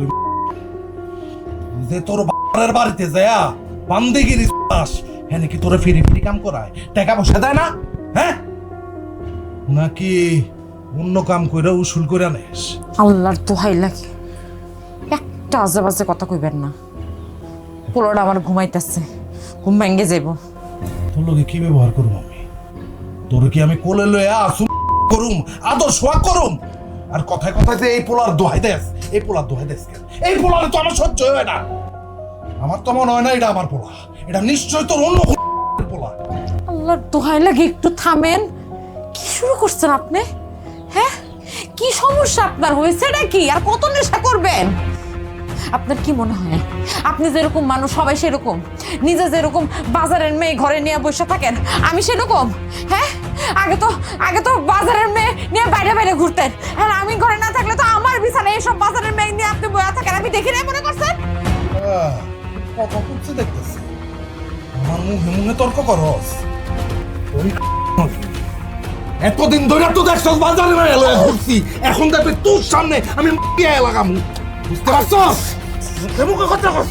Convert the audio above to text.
ওই যে তোর বাড়ির বাড়িতে যায়া বান্দিগিরি চাস হ্যাঁ নাকি তোরে ফিরি ফিরি কাম করায়? টাকা পয়সা দেয় না? হ্যাঁ? নাকি অন্য কাম কইরা উসুল নেস? আল্লাহর দোহাই লাগে। একটা আজে বাজে কথা কইবেন না। পোলাটা আমার ঘুমাইতেছে ঘুম ভেঙে যাইব। তোর লোকে কি ব্যবহার করুম আমি? তোর কি আমি কোলে লইয়া আসুম করুম আদর সোয়া করুম? আর কথায় কথায় যে এই পোলার দোহাই দেস, এই পোলার দোহাই দেস? এই পোলার তো আমার সহ্য হয় না। আমার তো মনে হয় না এটা আমার পোলা। এটা নিশ্চয় তোর অন্য পোলা। আল্লাহর দোহাই লাগে একটু থামেন। কি শুরু করছেন আপনি? হ্যাঁ? কি সমস্যা আপনার হয়েছে নাকি? আর কত নেশা করবেন? আপনার কি মনে হয়? আপনি যেরকম মানুষ, সবাই সেরকম। নিজে যেরকম বাজারের মেয়ে ঘরে নিয়ে বসে থাকেন, আমি সেরকম। হ্যাঁ? আগে তো আগে তো বাইরে ঘুরতেন। আর আমি ঘরে না থাকলে তো আমার বিছানায় এইসব বাজারের মেয়ে নিয়ে আপনি বয়া থাকেন। আমি দেখি নাই মনে করছেন? কত করছে দেখতেছি। আমার মুখে মুখে তর্ক করস ওই এতদিন ধরে তো দেখছস বাজারে না এলো ঘুরছি। এখন দেখবি তোর সামনে আমি এলাকাম বুঝতে পারছস মুখে মুখে কথা কস।